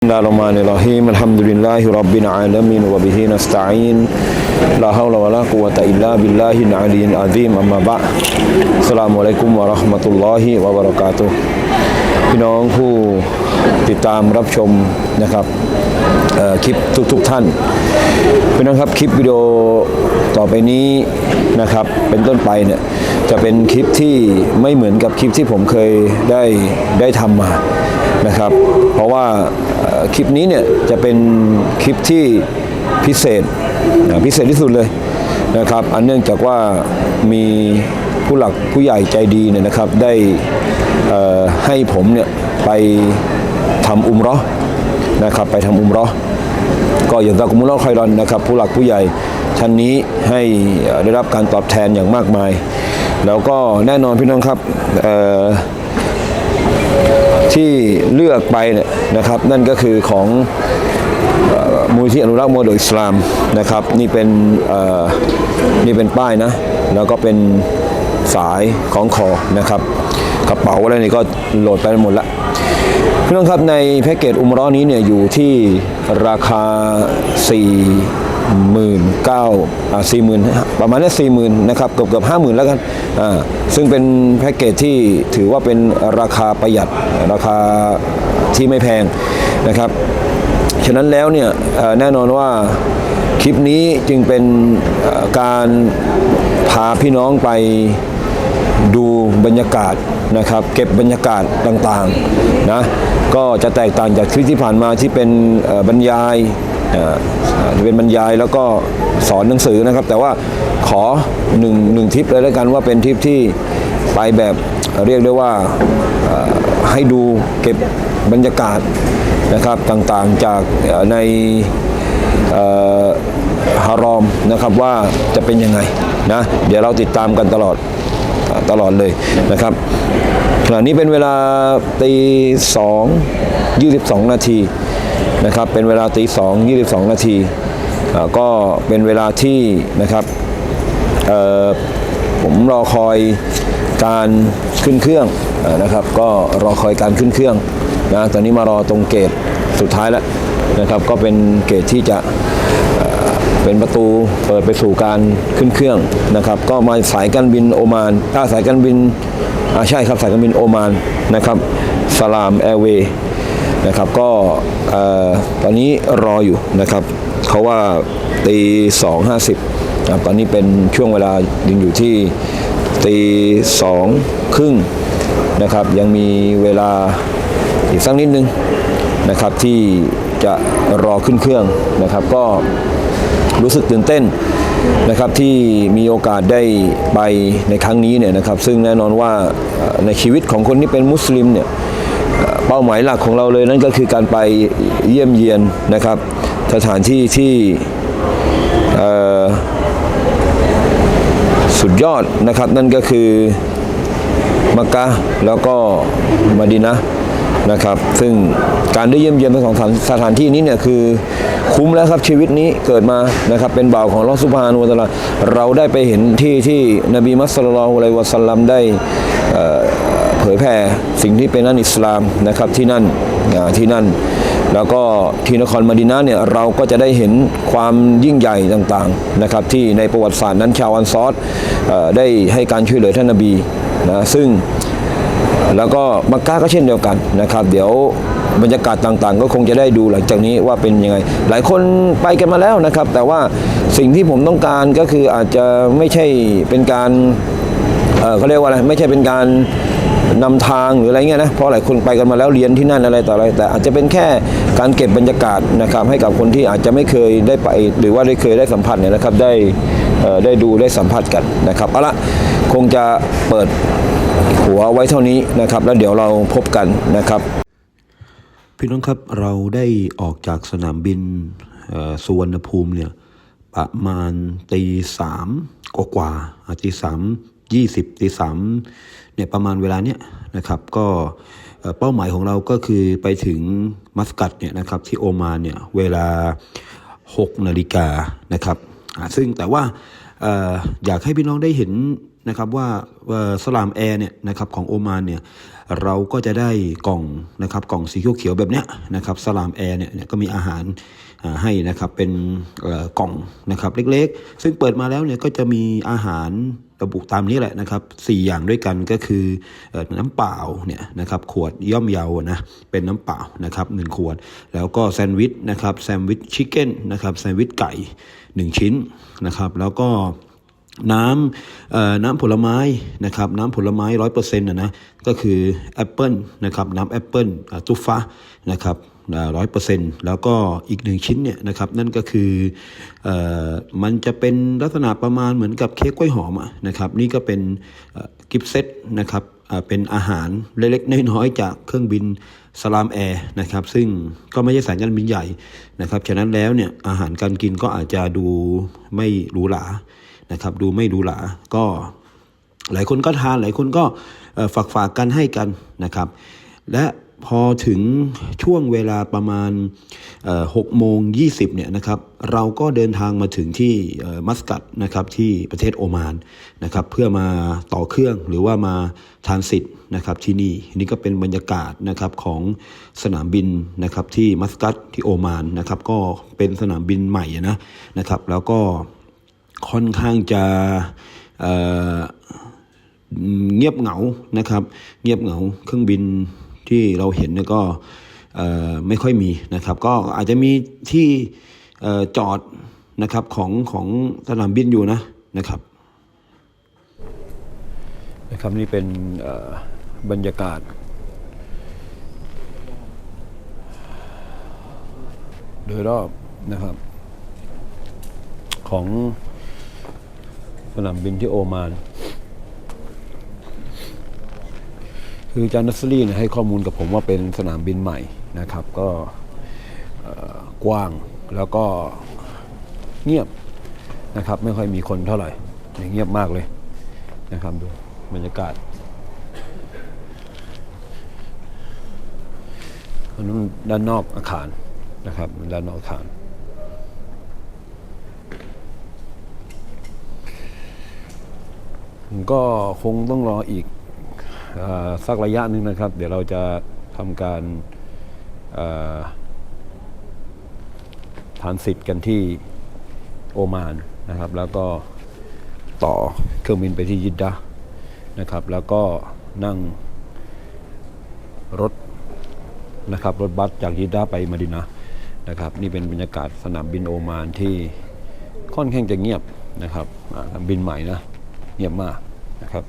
بسم الله الرحمن الرحيم الحمد لله رب العالمين وبه نستعين لا حول ولا قوة إلا بالله العلي العظيم أما بعد السلام عليكم ورحمة الله وبركاته พี่น้องผู้ติดตามรับชมนะครับคลิปทุกๆทท่านพี่น้องครับคลิปวิดีโอต่อไปนี้นะครับเป็นต้นไปเนี่ยจะเป็นคลิปที่ไม่เหมือนกับคลิปที่ผมเคยได้ได้ทำมานะครับ เพราะว่า คลิปนี้เนี่ยจะเป็นคลิปที่พิเศษนะพิเศษที่สุดเลยนะครับ อันเนื่องจากว่ามีผู้หลักผู้ใหญ่ใจดีเนี่ยนะครับได้ให้ผมเนี่ยไปทำอุมรอนะครับไปทำอุมรอก็อย่างตะกุมุลอคอยรอนนะครับผู้หลักผู้ใหญ่ท่านนี้ให้ได้รับการตอบแทนอย่างมากมาย แล้วก็แน่นอนพี่น้องครับเอ่อ ที่เลือกไปเนี่ยนะครับ นั่นก็คือของมูลที่อนุรักษ์มดอิสลามนะครับนี่เป็นนี่เป็นป้ายนะ แล้วก็เป็นสายของคอนะครับกระเป๋าอะไรนี่ก็โหลดไปหมดละพี่น้องครับในแพ็กเกจอุมร้อนี้เนี่ยอยู่ที่ราคา 4 9 0 0 0อ่าสี่หมื่นประมาณนี้สี่หมื่นนะครับเกือบเกือบห้าหมื่นแล้วกันซึ่งเป็นแพ็กเกจที่ถือว่าเป็นราคาประหยัดราคาที่ไม่แพงนะครับฉะนั้นแล้วเนี่ยแน่นอนว่าคลิปนี้จึงเป็นการพาพี่น้องไปดูบรรยากาศนะครับเก็บบรรยากาศต่างๆนะก็จะแตกต่างจากคลิปที่ผ่านมาที่เป็นบรรยาย เอ่อเป็นบรรยายแล้วก็สอนหนังสือนะครับ แต่ว่าขอหนึ่งหนึ่งทิปเลยแล้วกันว่าเป็นทิปที่ไปแบบเรียกได้ว่าให้ดูเก็บบรรยากาศนะครับต่างๆจากในฮารอมนะครับว่าจะเป็นยังไงนะเดี๋ยวเราติดตามกันตลอดตลอดเลยนะครับขณะนี้เป็นเวลาตีสองยี่สิบสองนาที นะครับเป็นเวลาตีสองยี่สิบสองนาทีก็เป็นเวลาที่นะครับผมรอคอยการขึ้นเครื่องนะครับ ก็รอคอยการขึ้นเครื่องนะตอนนี้มารอตรงเกตสุดท้ายแล้วนะครับ ก็เป็นเกตที่จะเป็นประตูเปิดไปสู่การขึ้นเครื่องนะครับ ก็มาสายการบินโอมานถ้าสายการบินอ่าใช่ครับสายการบินโอมานนะครับสลามแอร์เวย์ นะครับก็ตอนนี้รออยู่นะครับเขาว่าตีสองห้าสิบตอนนี้เป็นช่วงเวลายังอยู่ที่ตีสองครึ่งนะครับยังมีเวลาอีกสักนิดนึงนะครับที่จะรอขึ้นเครื่องนะครับ ก็รู้สึกตื่นเต้นนะครับที่มีโอกาสได้ไปในครั้งนี้เนี่ยนะครับ ซึ่งแน่นอนว่าในชีวิตของคนที่เป็นมุสลิมเนี่ย เป้าหมายหลักของเราเลยนั่นก็คือการไปเยี่ยมเยียนนะครับ สถานที่ที่สุดยอดนะครับ นั่นก็คือมักกะแล้วก็มะดีนะนะครับ ซึ่งการได้เยี่ยมเยียนทั้งสองสถานที่นี้เนี่ยคือคุ้มแล้วครับชีวิตนี้เกิดมานะครับเป็นบ่าวของลอสุภานุตะลาเราได้ไปเห็นที่ที่นบีมัสลิลลอฮุอะลัยวะสัลลัมได้ เผยแผ่สิ่งที่เป็นอันอิสลามนะครับที่นั่นที่นั่น แล้วก็ที่นครมดินะห์เนี่ยเราก็จะได้เห็นความยิ่งใหญ่ต่างๆนะครับที่ในประวัติศาสตร์นั้นชาวอันซอรเอ่อได้ให้การช่วยเหลือท่านนบีนะซึ่งแล้วก็มักกะก็เช่นเดียวกันนะครับ เดี๋ยวบรรยากาศต่างๆ ก็คงจะได้ดูหลังจากนี้ว่าเป็นยังไง หลายคนไปกันมาแล้วนะครับ แต่ว่าสิ่งที่ผมต้องการก็คืออาจจะไม่ใช่เป็นการเอ่อเขาเรียกว่าอะไรไม่ใช่เป็นการ นำทางหรืออะไรเงี้ยนะเพราะหลายคนไปกันมาแล้วเรียนที่นั่นอะไรต่ออะไร แต่อาจจะเป็นแค่การเก็บบรรยากาศนะครับให้กับคนที่อาจจะไม่เคยได้ไป หรือว่าได้เคยได้สัมผัสเนี่ยนะครับได้ได้ดูได้สัมผัสกันนะครับเอาละคงจะเปิดหัวไว้เท่านี้นะครับแล้วเดี๋ยวเราพบกันนะครับพี่น้องครับเราได้ออกจากสนามบินสุวรรณภูมิเนี่ยประมาณตีสามกว่าๆอะตีสามยี่สิบตีสาม เนี่ยประมาณเวลาเนี้ยนะครับก็เป้าหมายของเราก็คือไปถึงมัสกัดเนี่ยนะครับที่โอมานเนี่ยเวลา 6 นาฬิกานะครับซึ่งแต่ว่าอออยากให้พี่น้องได้เห็น นะครับว่าสลามแอร์เนี่ยนะครับของโอมานเนี่ยเราก็จะได้กล่องนะครับกล่องสีเขียวๆแบบเนี้ยนะครับสลามแอร์เนี่ยก็มีอาหารให้นะครับเป็นกล่องนะครับเล็กๆ ซึ่งเปิดมาแล้วเนี่ยก็จะมีอาหารระบุตามนี้แหละนะครับสี่อย่างด้วยกันก็คือน้ำเปล่าเนี่ยนะครับขวดย่อมเยานะเป็นน้ำเปล่านะครับหนึ่งขวด แล้วก็แซนด์วิชนะครับแซนด์วิชชิคเก้นนะครับแซนด์วิชไก่หนึ่งชิ้นนะครับแล้วก็ น้ำน้ำผลไม้นะครับน้ำผลไม้ร้อยเปอร์เซ็นต์นะนะก็คือแอปเปิลนะครับน้ำแอปเปิลตุฟะนะครับร้อยเปอร์เซ็นต์แล้วก็อีกหนึ่งชิ้นเนี่ยนะครับนั่นก็คืออมันจะเป็นลักษณะประมาณเหมือนกับเค้กกล้วยหอมนะครับนี่ก็เป็นกิฟต์เซตนะครับเป็นอาหารเล็กๆน้อยๆจากเครื่องบินสลามแอร์นะครับซึ่งก็ไม่ใช่สายการบินใหญ่นะครับฉะนั้นแล้วเนี่ยอาหารการกินก็อาจจะดูไม่หรูหรา นะครับ ดูไม่ดูหลาก็หลายคนก็ทานหลายคนก็ฝากฝากกันให้กันนะครับ และพอถึงช่วงเวลาประมาณหกโมงยีเนี่ยนะครับเราก็เดินทางมาถึงที่มัสกัดนะครับที่ประเทศโอมานนะครับเพื่อมาต่อเครื่องหรือว่ามาทานสิทธิ์นะครับที่นี่นี่ก็เป็นบรรยากาศนะครับของสนามบินนะครับที่มัสกัดที่โอมานนะครับก็เป็นสนามบินใหม่นะนะครับแล้วก็ ค่อนข้างจะเเงียบเหงานะครับ เงียบเหงาเครื่องบินที่เราเห็นก็ไม่ค่อยมีนะครับ ก็อาจจะมีที่จอดนะครับของของสนามบินอยู่นะนะครับนะครับนี่เป็นบรรยากาศ โดยรอบนะครับของ สนามบินที่โอมาน คือจานัสลีเนี่ให้ข้อมูลกับผมว่าเป็นสนามบินใหม่นะครับ ก็กว้างแล้วก็เงียบนะครับ ไม่ค่อยมีคนเท่าไหร่เงียบมากเลยนะครับดูบรรยากาศอันนู้นด้านนอกอาคารนะครับด้านนอกอาคาร ผม ก็คงต้องรออีกอสักระยะหนึ่งนะครับ เดี๋ยวเราจะทำการอ่านสิทธิ์กันที่โอมานนะครับ แล้วก็ต่อเครื่องบินไปที่ยิดดะนะครับ แล้วก็นั่งรถนะครับ รถบัสจากยิดดะไปมาดินะนะครับ นี่เป็นบรรยากาศสนามบินโอมานที่ค่อนข้างจะเงียบนะครับบินใหม่นะ เงียบมากนะครับ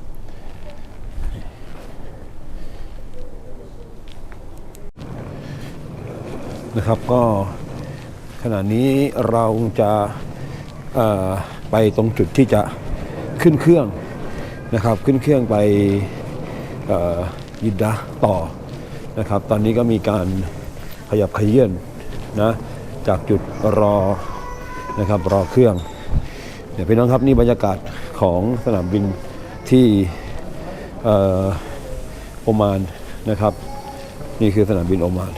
นะครับก็ขณะนี้เราจะไปตรงจุดที่จะขึ้นเครื่องนะครับ ขึ้นเครื่องไปยิดดะต่อนะครับ ตอนนี้ก็มีการขยับขยื่นนะจากจุดรอนะครับรอเครื่อง เดี๋ยวพี่น้องครับนี่บรรยากาศ ของสนามบินที่ออโอมานนะครับ นี่คือสนามบินโอมาน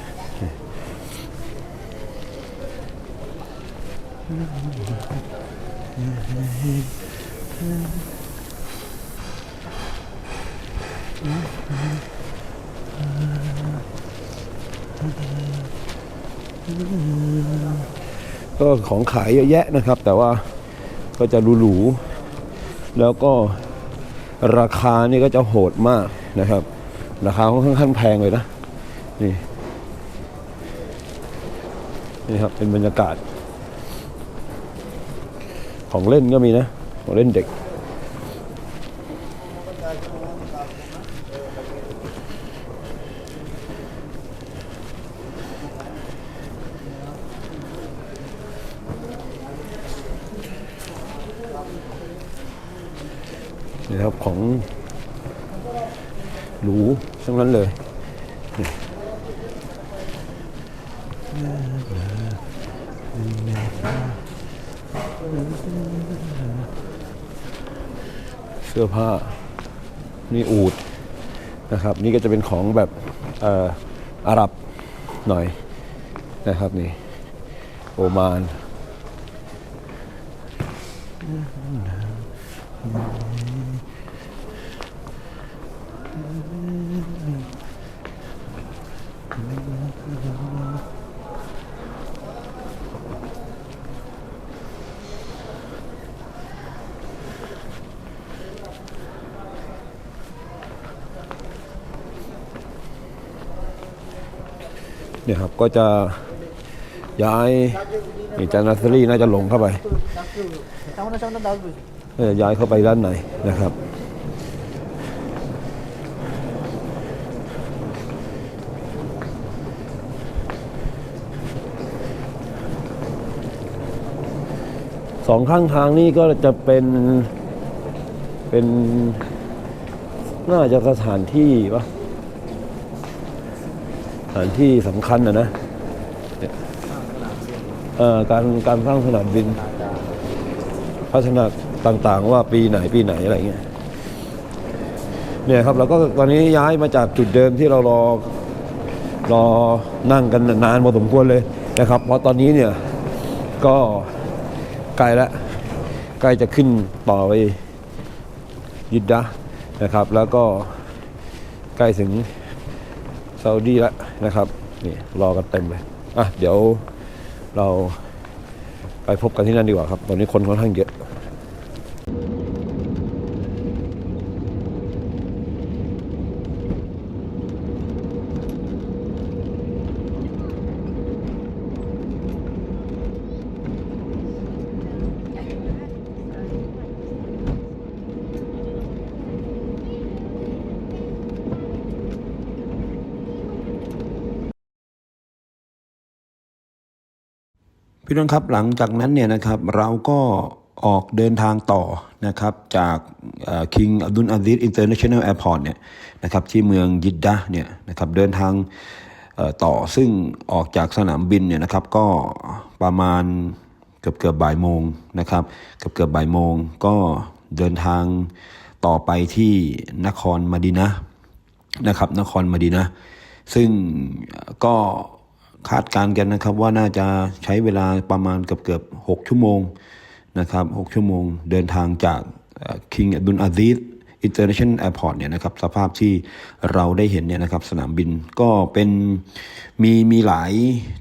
ก็ของขายเยอะแยะนะครับ แต่ว่าก็จะหรูๆ แล้วก็ราคานี่ก็จะโหดมากนะครับ ราคาค่อนข้างแพงเลยนะ นี่นี่ครับเป็นบรรยากาศ ของเล่นก็มีนะ ของเล่นเด็ก นี่ครับของ หรูทั้งนั้นเลยเสื้อผ้านี่อูดนะครับ นี่ก็จะเป็นของแบบเอ่อาหรับหน่อยนะครับนี่โอมาน เนี่ยครับก็จะย้ายนี่จานาสรีน่าจะหลงเข้าไปเออย้ายเข้าไปด้านในนะครับสองข้างทางนี้ก็จะเป็นเป็นน่าจะสถานที่ปะ ถานที่สำคัญนะนะการการสร้างสนามบิน พัฒนาต่างๆ ว่าปีไหนปีไหนอะไรเงี้ยเนี่ยครับเราก็ตอนนี้ย้ายมาจากจุดเดิมที่เรารอรอนั่งกันนานพอสมควรเลยนะครับ เพราะตอนนี้เนี่ยก็ใกล้ล้วใกล้จะขึ้นต่อไปยิดดะนะครับ แล้วก็ใกล้ถึง ซาอุดีแล้วนะครับนี่รอกันเต็มเลยอะเดี๋ยวเราไปพบกันที่นั่นดีกว่าครับ ตอนนี้คนค่อนข้างเยอะ พี่น้องครับหลังจากนั้นเนี่ยนะครับเราก็ออกเดินทางต่อนะครับจากคิงอับดุลอาซิสอินเตอร์เนชั่นแนลแอร์พอร์ตเนี่ยนะครับที่เมืองยิดดะเนี่ยนะครับเดินทางต่อซึ่งออกจากสนามบินเนี่ยนะครับก็ประมาณเกือบเกือบบ่ายโมงนะครับเกือบเกือบบ่ายโมงก็เดินทางต่อไปที่นครมะดีนะนะครับนครมะดีนะซึ่งก็ คาดการณ์กันนะครับว่าน่าจะใช้เวลาประมาณเกือบเกือบ6ชั่วโมงนะครับ6ชั่วโมงเดินทางจากคิงอับดุลอาซิส อินเตอร์เนชั่นแนลแอร์พอร์ตเนี่ยนะครับสภาพที่เราได้เห็นเนี่ยนะครับสนามบินก็เป็นมีมีหลาย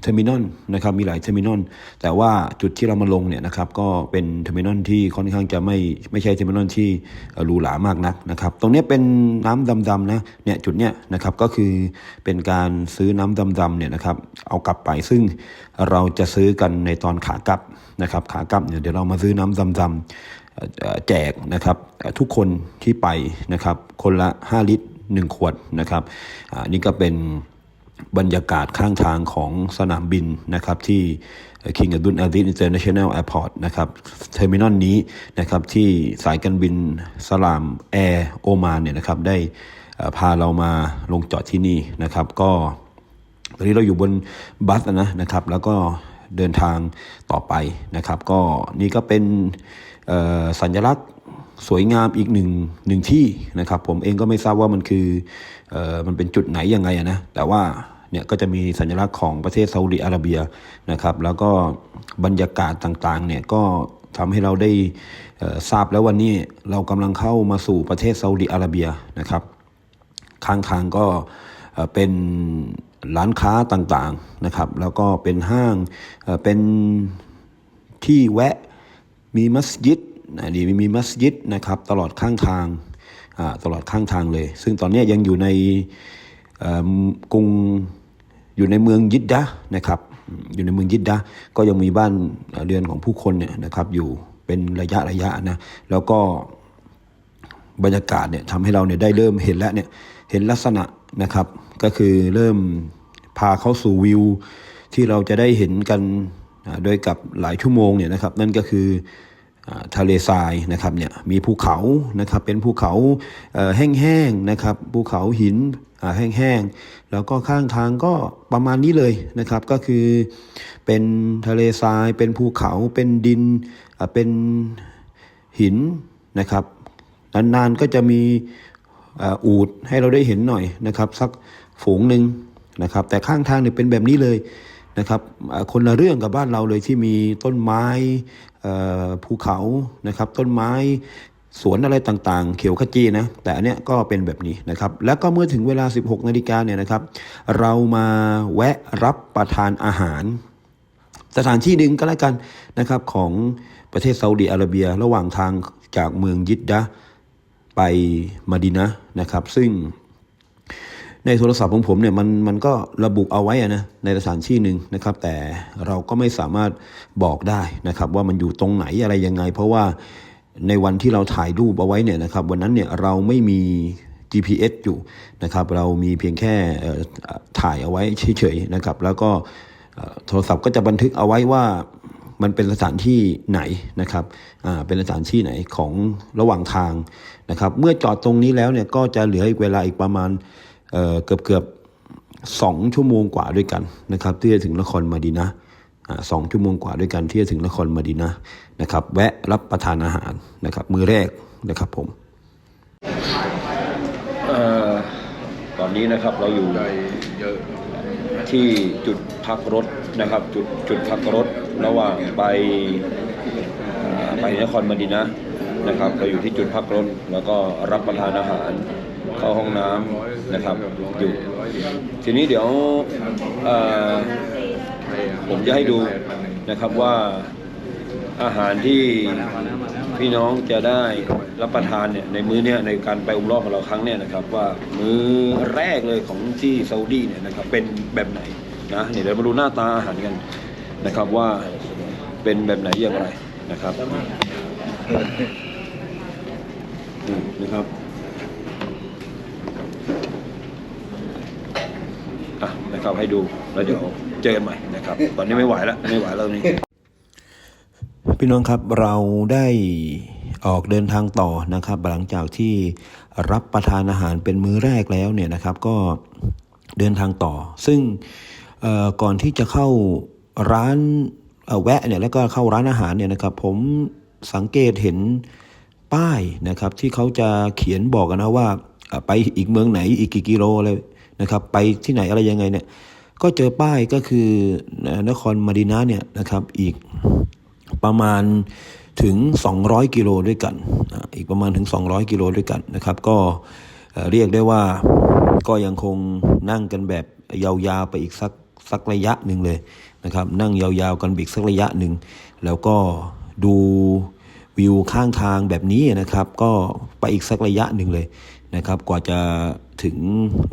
เทอร์มินอลนะครับมีหลายเทอร์มินอลแต่ว่าจุดที่เรามาลงเนี่ยนะครับก็เป็นเทอร์มินอลที่ค่อนข้างจะไม่ไม่ใช่เทอร์มินอลที่หรูหรามากนักนะครับตรงนี้เป็นน้ำดำๆนะเนี่ยจุดเนี้ยนะครับก็คือเป็นการซื้อน้ำดำๆเนี่ยนะครับเอากลับไปซึ่งเราจะซื้อกันในตอนขากลับนะครับขากลับเนี่ยเดี๋ยวเรามาซื้อน้ำดำๆ แจกนะครับทุกคนที่ไปนะครับคนละ 5 ลิตร 1 ขวดนะครับอ่านี่ก็เป็นบรรยากาศข้างทางของสนามบินนะครับที่ King Abdul Aziz International Airport นะครับเทอร์มินอลนี้นะครับที่สายการบินสลามแอร์โอมานเนี่ยนะครับได้พาเรามาลงจอดที่นี่นะครับ ก็ตอนนี้เราอยู่บนบัสนะนะครับ แล้วก็เดินทางต่อไปนะครับ ก็นี่ก็เป็น สัญลักษณ์สวยงามอีกหนึ่งหนึ่งที่นะครับ ผมเองก็ไม่ทราบว่ามันคือออมันเป็นจุดไหนยังไงนะแต่ว่าเนี่ยก็จะมีสัญลักษณ์ของประเทศซาอุดิอาระเบียนะครับ แล้วก็บรรยากาศต่างๆเนี่ยก็ทำให้เราได้ทราบแล้ววันนี้เรากำลังเข้ามาสู่ประเทศซาอุดิอาระเบียนะครับข้างทางก็เป็นร้านค้าต่างๆนะครับ แล้วก็เป็นห้างเป็นที่แวะ มีมัสยิดนะดีมีมัสยิดนะครับตลอดข้างทางอ่าตลอดข้างทางเลย ซึ่งตอนนี้ยังอยู่ในกรุงอยู่ในเมืองยิดดะนะครับอยู่ในเมืองยิดดะก็ยังมีบ้านเอ่อเรือนของผู้คนเนี่ยนะครับอยู่เป็นระยะระยะนะแล้วก็บรรยากาศเนี่ยทำให้เราเนี่ยได้เริ่มเห็นแล้วเนี่ยเห็นลักษณะนะครับ ก็คือเริ่มพาเข้าสู่วิวที่เราจะได้เห็นกัน โดยกับหลายชั่วโมงเนี่ยนะครับ นั่นก็คือทะเลทรายนะครับเนี่ยมีภูเขานะครับเป็นภูเขาแห้งๆนะครับภูเขาหินแห้งๆแล้วก็ข้างทางก็ประมาณนี้เลยนะครับ ก็คือเป็นทะเลทราย เป็นภูเขาเป็นดินเป็นหินนะครับนานๆก็จะมีอูดให้เราได้เห็นหน่อยนะครับ สักฝูงหนึ่งนะครับ แต่ข้างทางเนี่ยเป็นแบบนี้เลย นะครับคนละเรื่องกับบ้านเราเลยที่มีต้นไม้ภูเขานะครับ ต้นไม้สวนอะไรต่างๆ เขียวขจีนะ แต่อันเนี้ยก็เป็นแบบนี้นะครับ แล้วก็เมื่อถึงเวลา 16นาฬิกาเนี่ยนะครับ เรามาแวะรับประทานอาหาร สถานที่หนึ่งก็แล้วกันนะครับของประเทศซาอุดีอาระเบีย ระหว่างทางจากเมืองยิดดะไปมาดินะนะครับ ซึ่ง ในโทรศัพท์ของผมเนี่ยมันมันก็ระบุเอาไว้อะนะในสถานที่หนึ่งนะครับ แต่เราก็ไม่สามารถบอกได้นะครับ ว่ามันอยู่ตรงไหนอะไรยังไง เพราะว่าในวันที่เราถ่ายรูปเอาไว้เนี่ยนะครับ วันนั้นเนี่ยเราไม่มี GPS อยู่นะครับ เรามีเพียงแค่ถ่ายเอาไว้เฉยๆนะครับ แล้วก็โทรศัพท์ก็จะบันทึกเอาไว้ว่ามันเป็นสถานที่ไหนนะครับ อ่า เป็นสถานที่ไหนของระหว่างทางนะครับ เมื่อจอดตรงนี้แล้วเนี่ยก็จะเหลืออีกเวลาอีกประมาณ เกือบเกือบสองชั่วโมงกว่าด้วยกันนะครับที่จะถึงนครมาดีนะสองชั่วโมงกว่าด้วยกันที่จะถึงนครมาดีนะนะครับแวะรับประทานอาหารนะครับมือแรกนะครับผมอ่อตอนนี้นะครับเราอยู่ได้เยที่จุดพักรถนะครับ จุดจุดพักรถระหว่างไปไปนครมาดีนะนะครับเราอยู่ที่จุดพักรถแล้วก็รับประทานอาหาร เข้าห้องน้ำนะครับอยู่ทีนี้เดี๋ยวผมจะให้ดูนะครับว่าอาหารที่พี่น้องจะได้รับประทานเนี่ยในมื้อเนี่ยในการไปอุมรอบของเราครั้งเนี่ยนะครับว่ามื้อแรกเลยของที่ซาอุดีเนี่ยนะครับเป็นแบบไหนนะเดี๋ยวเรามาดูหน้าตาอาหารกันนะครับว่าเป็นแบบไหนอย่างไรนะครับนี่นะครับอะ นะครับให้ดูแล้วเดี๋ยวเจอกันใหม่นะครับตอนนี้ไม่ไหวแล้วไม่ไหวแล้วนนี้พี่น้องครับเราได้ออกเดินทางต่อนะครับ หลังจากที่รับประทานอาหารเป็นมื้อแรกแล้วเนี่ยนะครับก็เดินทางต่อ ซึ่งก่อนที่จะเข้าร้านแวะเนี่ยแล้วก็เข้าร้านอาหารเนี่ยนะครับผมสังเกตเห็นป้ายนะครับที่เขาจะเขียนบอกกันนะว่าไปอีกเมืองไหนอีกกี่กิโลอะไร นะครับ ไปที่ไหนอะไรยังไงเนี่ยก็เจอป้ายก็คือนครมาดินาเนี่ยนะครับอีกประมาณถึง 200 กิโลด้วยกัน อีกประมาณถึง 200 กิโลด้วยกันนะครับ ก็เรียกได้ว่าก็ยังคงนั่งกันแบบยาวๆไปอีกสักสักระยะหนึ่งเลยนะครับ นั่งยาวๆกันอีกสักระยะหนึ่งแล้วก็ดูวิวข้างทางแบบนี้นะครับ ก็ไปอีกสักระยะหนึ่งเลยนะครับ กว่าจะ ถึง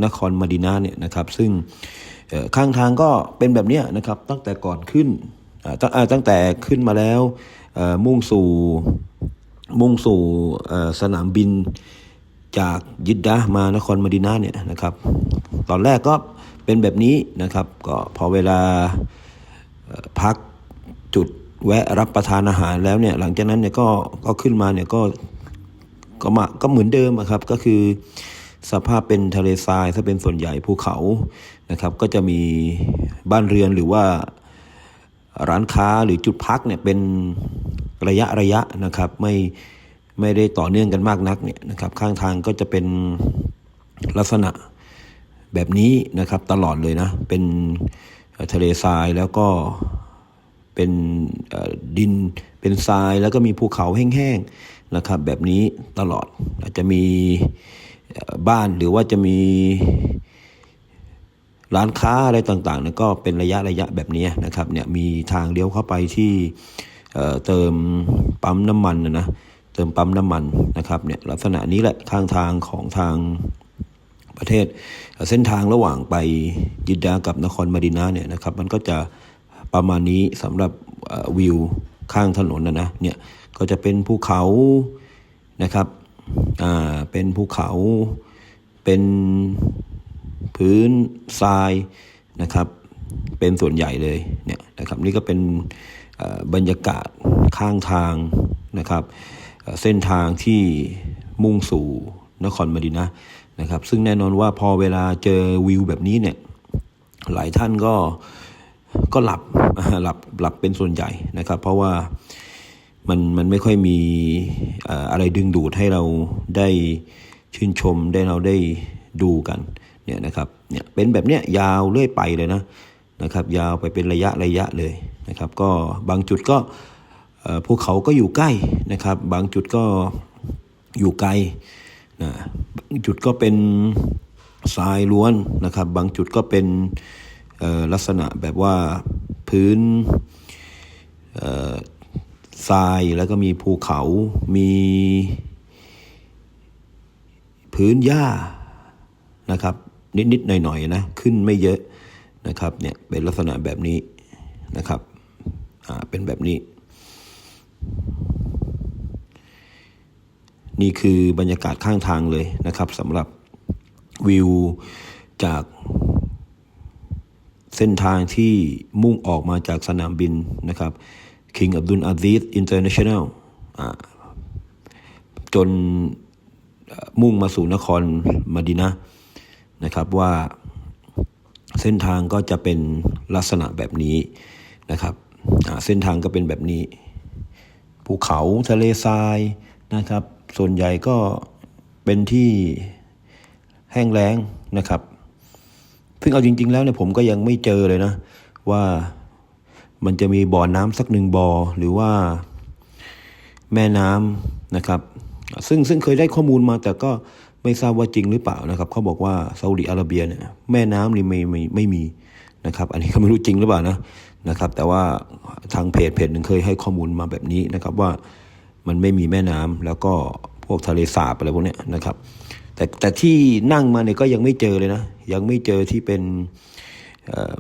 นครมาดินาเนี่ยนะครับ ซึ่งข้างทางก็เป็นแบบนี้นะครับ ตั้งแต่ก่อนขึ้นตั้งอ่าตั้งแต่ขึ้นมาแล้วมุ่งสู่มุ่งสู่สนามบินจากยิดดะมานครมดีนาเนี่ยนะครับ ตอนแรกก็เป็นแบบนี้นะครับ ก็พอเวลาพักจุดแวะรับประทานอาหารแล้วเนี่ยหลังจากนั้นเนี่ยก็ก็ขึ้นมาเนี่ยก็ก็มาก็เหมือนเดิมครับก็คือ สภาพเป็นทะเลทรายถ้าเป็นส่วนใหญ่ภูเขานะครับก็จะมีบ้านเรือนหรือว่าร้านค้าหรือจุดพักเนี่ยเป็นระยะระยะนะครับไม่ไม่ได้ต่อเนื่องกันมากนักเนี่ยนะครับข้างทางก็จะเป็นลักษณะแบบนี้นะครับตลอดเลยนะเป็นทะเลทรายแล้วก็เป็นดินเป็นทรายแล้วก็มีภูเขาแห้งๆนะครับแบบนี้ตลอดอาจจะมี บ้านหรือว่าจะมีร้านค้าอะไรต่างๆเนี่ยก็เป็นระยะระยะแบบนี้นะครับเนี่ยมีทางเลี้ยวเข้าไปที่เเติมปั๊มน้ำมันนะนะเติมปั๊มน้ำมันนะครับเนี่ยลักษณะนี้แหละข้างทางของทางประเทศ เส้นทางระหว่างไปยิดดาห์กับนครมาดินาเนี่ยนะครับ มันก็จะประมาณนี้สำหรับวิวข้างถนนนะนะเนี่ยก็จะเป็นภูเขานะครับ อ่าเป็นภูเขา เป็นพื้นทรายนะครับ เป็นส่วนใหญ่เลยเนี่ยนะครับนี่ก็เป็นบรรยากาศข้างทางนะครับ เส้นทางที่มุ่งสู่นครมดีนะนะครับ ซึ่งแน่นอนว่าพอเวลาเจอวิวแบบนี้เนี่ยหลายท่านก็ก็หลับหลับหลับเป็นส่วนใหญ่นะครับ เพราะว่า มันมันไม่ค่อยมีอะไรดึงดูดให้เราได้ชื่นชมได้เราได้ดูกันเนี่ยนะครับเนี่ยเป็นแบบเนี้ยยาวเรื่อยไปเลยนะนะครับ ยาวไปเป็นระยะระยะเลยนะครับ ก็บางจุดก็ภูเขาก็อยู่ใกล้นะครับ บางจุดก็อยู่ไกลนะบางจุดก็เป็นทรายล้วนนะครับ บางจุดก็เป็นลักษณะแบบว่าพื้น ทรายแล้วก็มีภูเขา มีพื้นหญ้านะครับ นิดๆหน่อยๆนะขึ้นไม่เยอะนะครับเนี่ยเป็นลักษณะแบบนี้นะครับอ่าเป็นแบบนี้ นี่คือบรรยากาศข้างทางเลยนะครับสำหรับวิวจากเส้นทางที่มุ่งออกมาจากสนามบินนะครับ King Abdul Aziz International อ่าจนเอ่อมุ่งมาสู่นครมาดินะนะครับว่าเส้นทางก็จะเป็นลักษณะแบบนี้นะครับเส้นทางก็เป็นแบบนี้ ภูเขาทะเลทรายนะครับ ส่วนใหญ่ก็เป็นที่แห้งแล้งนะครับ ซึ่งเอาจริง ๆ แล้วเนี่ยผมก็ยังไม่เจอเลยนะว่า มันจะมีบ่อน้ำสักหนึ่งบ่อหรือว่าแม่น้ำนะครับ ซึ่งซึ่งเคยได้ข้อมูลมาแต่ก็ไม่ทราบว่าจริงหรือเปล่านะครับ เขาบอกว่าซาอุดิอาระเบียเนี่ยแม่น้ำนี่ไม่ไม่ไม่มีนะครับ อันนี้ก็ไม่รู้จริงหรือเปล่านะนะครับ แต่ว่าทางเพจเพจหนึ่งเคยให้ข้อมูลมาแบบนี้นะครับว่ามันไม่มีแม่น้ำแล้วก็พวกทะเลสาบอะไรพวกเนี้ยนะครับ แต่แต่ที่นั่งมาเนี่ยก็ยังไม่เจอเลยนะ ยังไม่เจอที่เป็น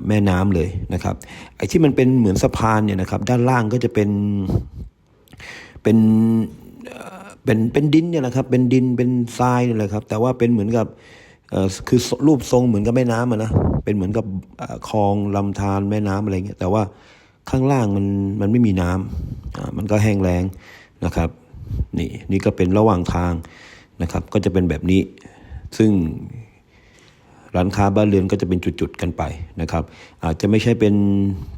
แม่น้ำเลยนะครับ ไอ้ที่มันเป็นเหมือนสะพานเนี่ยนะครับ ด้านล่างก็จะเป็นเป็นเป็นเป็นดินเนี่ยแหละครับ เป็นดินเป็นทรายเนี่ยแหละครับ แต่ว่าเป็นเหมือนกับคือรูปทรงเหมือนกับแม่น้ำอะนะเป็นเหมือนกับคลองลำธารแม่น้ำอะไรเงี้ยแต่ว่าข้างล่างมันมันไม่มีน้ำอ่ามันก็แห้งแล้งนะครับนี่นี่ก็เป็นระหว่างทางนะครับ ก็จะเป็นแบบนี้ ซึ่ง ร้านค้าบ้านเรือนก็จะเป็นจุดๆกันไปนะครับ อาจจะไม่ใช่เป็น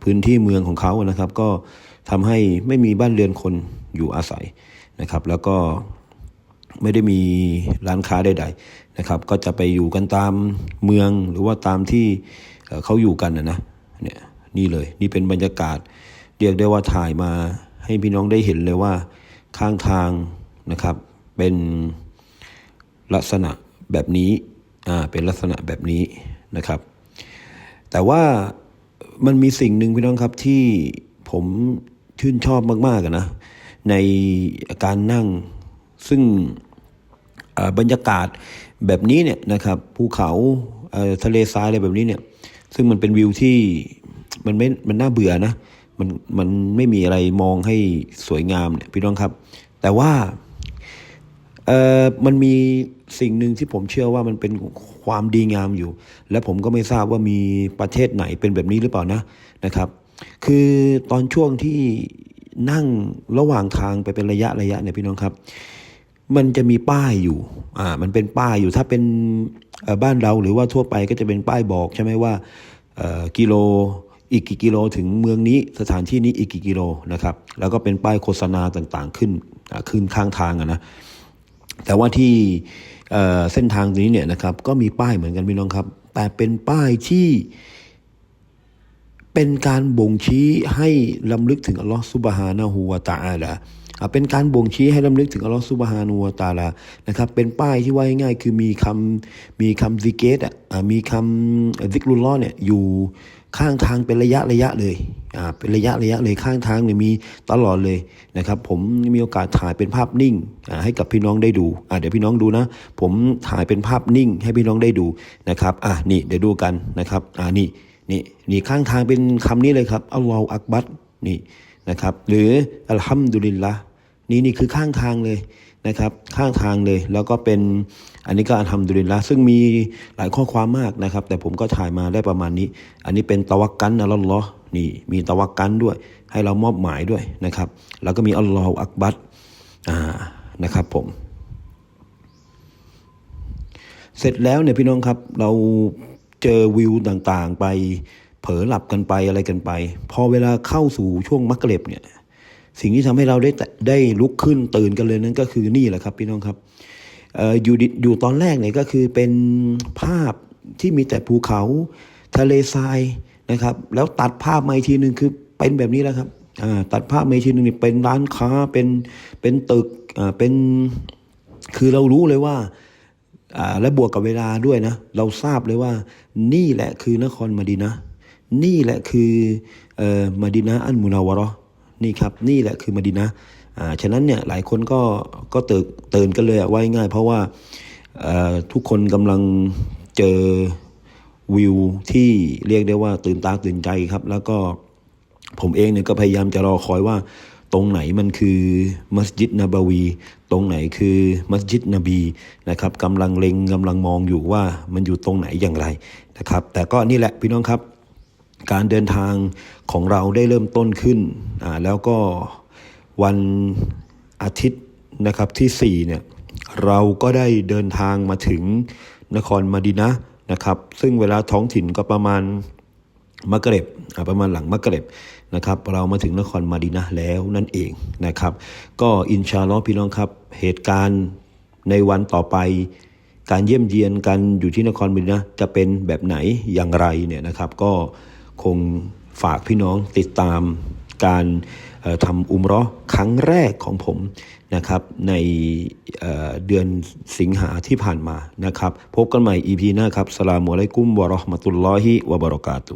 พื้นที่เมืองของเขานะครับ ก็ทำให้ไม่มีบ้านเรือนคนอยู่อาศัยนะครับ แล้วก็ไม่ได้มีร้านค้าใดๆนะครับ ก็จะไปอยู่กันตามเมืองหรือว่าตามที่เขาอยู่กันนะนะเนี่ยนี่เลยนี่เป็นบรรยากาศ เรียกได้ว่าถ่ายมาให้พี่น้องได้เห็นเลยว่าข้างทางนะครับเป็นลักษณะแบบนี้ เป็นลักษณะแบบนี้นะครับ แต่ว่ามันมีสิ่งหนึ่งพี่น้องครับที่ผมชื่นชอบมากๆอะนะในการนั่งซึ่งบรรยากาศแบบนี้เนี่ยนะครับภูเขาทะเลทรายอะไรแบบนี้เนี่ย ซึ่งมันเป็นวิวที่มันไม่มันน่าเบื่อนะมันมันไม่มีอะไรมองให้สวยงามเนี่ยพี่น้องครับ แต่ว่าเอ่อมันมี สิ่งหนึ่งที่ผมเชื่อว่ามันเป็นความดีงามอยู่ และผมก็ไม่ทราบว่ามีประเทศไหนเป็นแบบนี้หรือเปล่านะนะครับ คือตอนช่วงที่นั่งระหว่างทางไปเป็นระยะระยะเนี่ยพี่น้องครับ มันจะมีป้ายอยู่อ่ามันเป็นป้ายอยู่ถ้าเป็นบ้านเราหรือว่าทั่วไปก็จะเป็นป้ายบอกใช่ไหมว่ากิโลอีกกี่กิโลถึงเมืองนี้สถานที่นี้อีกกี่กิโลนะครับ แล้วก็เป็นป้ายโฆษณาต่างๆ ขึ้นอ่าขึ้นข้างทางอะนะแต่ว่าที่ เเส้นทางนี้เนี่ยนะครับก็มีป้ายเหมือนกันพี่น้องครับ แต่เป็นป้ายที่เป็นการบ่งชี้ให้ลำลึกถึงอัลลอฮฺซุบฮานะฮูวาตาอาลาอ่าเป็นการบ่งชี้ให้ลำลึกถึงอัลลอฮฺซุบฮานะฮูวาตาลานะครับ เป็นป้ายที่ว่าง่ายๆคือมีคำมีคำซิกเกตอะมีคำซิกรุลลอฮ์เนี่ยอยู่ข้างทางเป็นระยะระยะเลย เป็นระยะระยะเลยข้างทางเนี่ยมีตลอดเลยนะครับ ผมมีโอกาสถ่ายเป็นภาพนิ่งให้กับพี่น้องได้ดูเดี๋ยวพี่น้องดูนะ ผมถ่ายเป็นภาพนิ่งให้พี่น้องได้ดูนะครับอ่านี่เดี๋ยวดูกันนะครับอ่านี่นี่นี่ข้างทางเป็นคำนี้เลยครับอัลลอฮฺอักบัรนี่นะครับ หรืออัลฮัมดุลิลละนี่นี่คือข้างทางเลยนะครับ ข้างทางเลยแล้วก็เป็นอันนี้ก็อัลฮัมดุลิลละซึ่งมีหลายข้อความมากนะครับ แต่ผมก็ถ่ายมาได้ประมาณนี้ อันนี้เป็นตะวักกันอัลลอฮ์ นี่มีตะวักกันด้วย ให้เรามอบหมายด้วยนะครับ แล้วก็มีอัลลอฮฺอักบัรอ่านะครับผม เสร็จแล้วเนี่ยพี่น้องครับ เราเจอวิวต่างๆไป เผลอหลับกันไปอะไรกันไป พอเวลาเข้าสู่ช่วงมักเร็บเนี่ยสิ่งที่ทำให้เราได้ได้ลุกขึ้นตื่นกันเลยนั่นก็คือนี่แหละครับพี่น้องครับอยู่อยู่ตอนแรกเนี่ยก็คือเป็นภาพที่มีแต่ภูเขา ทะเลทราย นะครับ แล้วตัดภาพมาอีกทีหนึ่งคือเป็นแบบนี้แล้วครับตัดภาพมาอีกทีหนึ่งเป็นร้านค้าเป็นเป็นตึกเป็นคือเรารู้เลยว่าและบวกกับเวลาด้วยนะ เราทราบเลยว่านี่แหละคือนครมดีนะ นี่แหละคืออ่อมดีนะอันมุนาวะราะห์นี่ครับ นี่แหละคือมดีนะฉะนั้นเนี่ยหลายคนก็ก็ตื่นตื่นกันเลยอะว่าง่าย เพราะว่าทุกคนกำลังเจอ วิวที่เรียกได้ว่าตื่นตาตื่นใจครับ แล้วก็ผมเองเนี่ยก็พยายามจะรอคอยว่าตรงไหนมันคือมัสยิดนบวี ตรงไหนคือมัสยิดนบีนะครับกำลังเล็งกำลังมองอยู่ว่ามันอยู่ตรงไหนอย่างไรนะครับ แต่ก็นี่แหละพี่น้องครับ การเดินทางของเราได้เริ่มต้นขึ้นอ่าแล้วก็วันอาทิตย์นะครับที่4เนี่ยเราก็ได้เดินทางมาถึงนครมาดินะ นะครับ ซึ่งเวลาท้องถิ่นก็ประมาณมักเกร็บประมาณหลังมักเกร็บนะครับ เรามาถึงนครมาดีนะแล้วนั่นเองนะครับ ก็อินชาลอพี่น้องครับ เหตุการณ์ในวันต่อไป การเยี่ยมเยียนกันอยู่ที่นครมาดีนะจะเป็นแบบไหนอย่างไรเนี่ยนะครับ ก็คงฝากพี่น้องติดตามการ ทำอุมรอครั้งแรกของผมนะครับในเเดือนสิงหาที่ผ่านมานะครับ พบกันใหม่ EP หน้าครับสลามุอะลัยกุมวะราะห์มะตุลลอฮิวะบะเราะกาตุ